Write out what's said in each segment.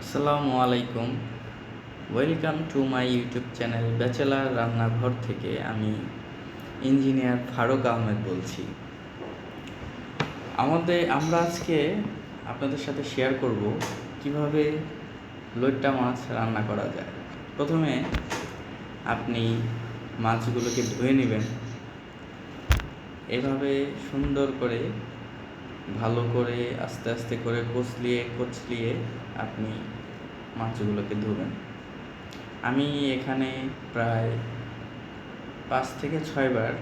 আসসালামু আলাইকুম। Welcome to my YouTube channel bachelor রান্নাঘর থেকে আমি ইঞ্জিনিয়ার ফারুক আহমেদ বলছি। আমাদের, আমরা আজকে আপনাদের সাথে শেয়ার করব কীভাবে লইট্টা মাছ রান্না করা যায়। প্রথমে আপনি মাছগুলোকে ধুয়ে নেবেন। এভাবে সুন্দর করে ভালো করে আস্তে আস্তে করে কচলিয়ে কচলিয়ে আপনি মাছগুলোকে ধুবেন। আমি এখানে প্রায় পাঁচ থেকে ছয়বার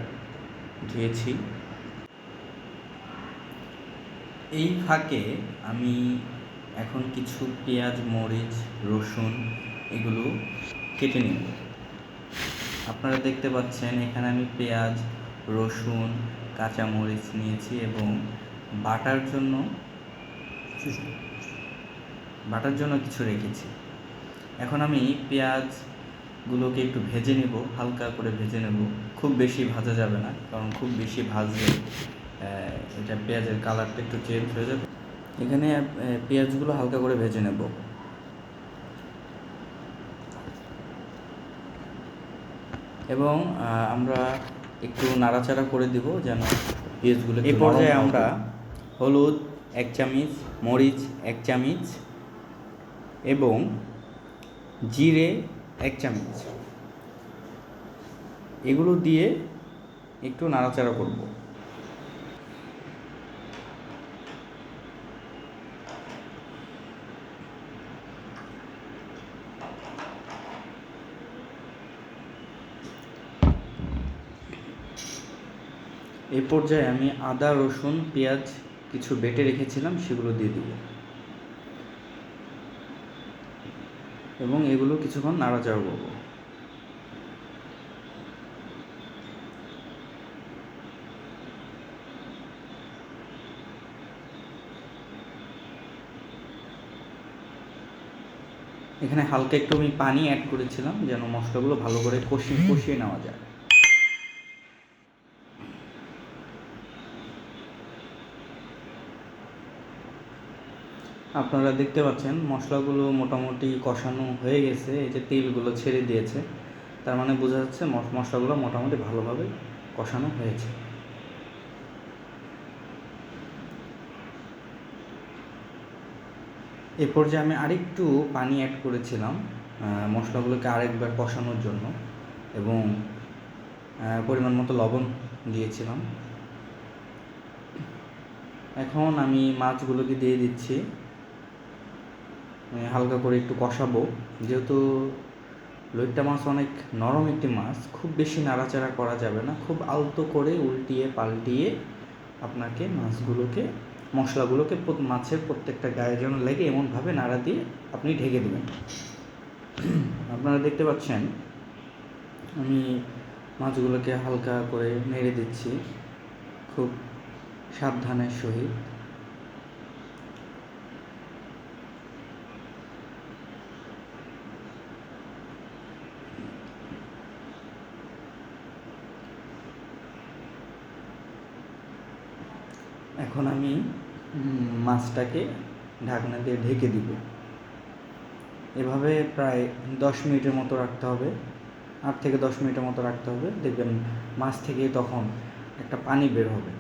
ধুয়েছি। এই ফাঁকে আমি এখন কিছু পেঁয়াজ, মরিচ, রসুন এগুলো কেটে নেব। আপনারা দেখতে পাচ্ছেন এখানে আমি পেঁয়াজ, রসুন, কাঁচামরিচ নিয়েছি এবং বাটার জন্য বাটার জন্য কিছু রেখেছি। এখন আমি পেঁয়াজগুলোকে একটু ভেজে নেব হালকা করে ভেজে নেব। খুব বেশি ভাজা যাবে না কারণ খুব বেশি ভাজলে এটা পেঁয়াজের কালারটা একটু চেঞ্জ হয়ে যাবে। এখানে পেঁয়াজগুলো হালকা করে ভেজে নেব। এবং আমরা একটু নাড়াচাড়া করে দিব যেন পেঁয়াজগুলো এই পর্যায়ে আমরা হলুদ, এক চামচ, মরিচ, এক চামচ এবং জিরে, এক চামচ। এগুলো দিয়ে একটু নাড়াচাড়া করব। এই পর্যায়ে আমি আদা, রসুন, পেঁয়াজ কিছু বেটে রেখেছিলাম, সেগুলো দিয়ে দিব। এবং এগুলো কিছুক্ষণ নাড়াচাড়া করব। এখানে হালকা একটু আমি পানি অ্যাড করেছিলাম, যেন মশলাগুলো ভালো করে কষিয়ে কষিয়ে নেওয়া যায়। আপনারা দেখতে পাচ্ছেন, মশলাগুলো মোটামুটি কষানো হয়ে গেছে, এই যে তেলগুলো ছেড়ে দিয়েছে। তার মানে বোঝা যাচ্ছে মশ- মশলাগুলো মোটামুটি ভালোভাবে কষানো হয়েছে। এ পর্যায়ে আমি আরেকটু পানি অ্যাড করেছিলাম মশলাগুলোকে আরেকবার কষানোর জন্য এবং পরিমাণ মতো লবণ দিয়েছিলাম। এখন আমি মাছগুলোকে দিয়ে দিচ্ছি। হালকা করে একটু কষাবো। যেহেতু লইট্টা মাছ অনেক নরম একটি মাছ, খুব বেশি নাড়াচাড়া করা যাবে না। খুব আলতো করে উল্টিয়ে পাল্টিয়ে আপনাকে মাছগুলোকে, মশলাগুলোকে মাছের প্রত্যেকটা গায়ে যেন লেগে এমনভাবে নাড়া দিয়ে আপনি ঢেকে দেবেন। আপনারা দেখতে পাচ্ছেন, আমি মাছগুলোকে হালকা করে নেড়ে দিচ্ছি। খুব সাবধানের সহিত। এখন আমি মাছটাকে ঢাকনা দিয়ে ঢেকে দিব। এভাবে প্রায় দশ মিনিটের মতো রাখতে হবে। আট থেকে দশ মিনিটের মতো রাখতে হবে। দেখবেন মাছ থেকে তখন একটা পানি বের হবে।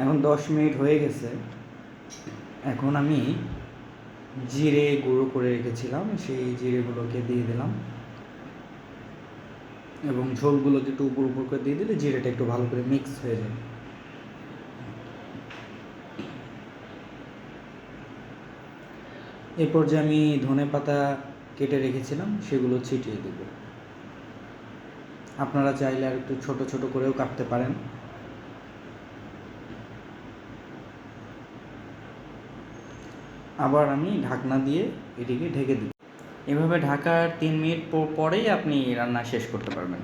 এখন দশ মিনিট হয়ে গেছে। এখন আমি জিরে গুঁড়ো করে রেখেছিলাম, সেই জিরেগুলোকে দিয়ে দিলাম। এবং ঝোলগুলোকে একটু উপর উপর করে দিয়ে দিলে জিরেটা একটু ভালো করে মিক্স হয়ে যায় এই পর্যায়ে আমি ধনে পাতা কেটে রেখেছিলাম, সেগুলো ছিটিয়ে দেব। আপনারা চাইলে আর একটু ছোট ছোট করেও কাটতে পারেন। আবার আমি ঢাকনা দিয়ে এটিকে ঢেকে দিই এভাবে ঢাকার তিন মিনিট পরেই আপনি রান্না শেষ করতে পারবেন।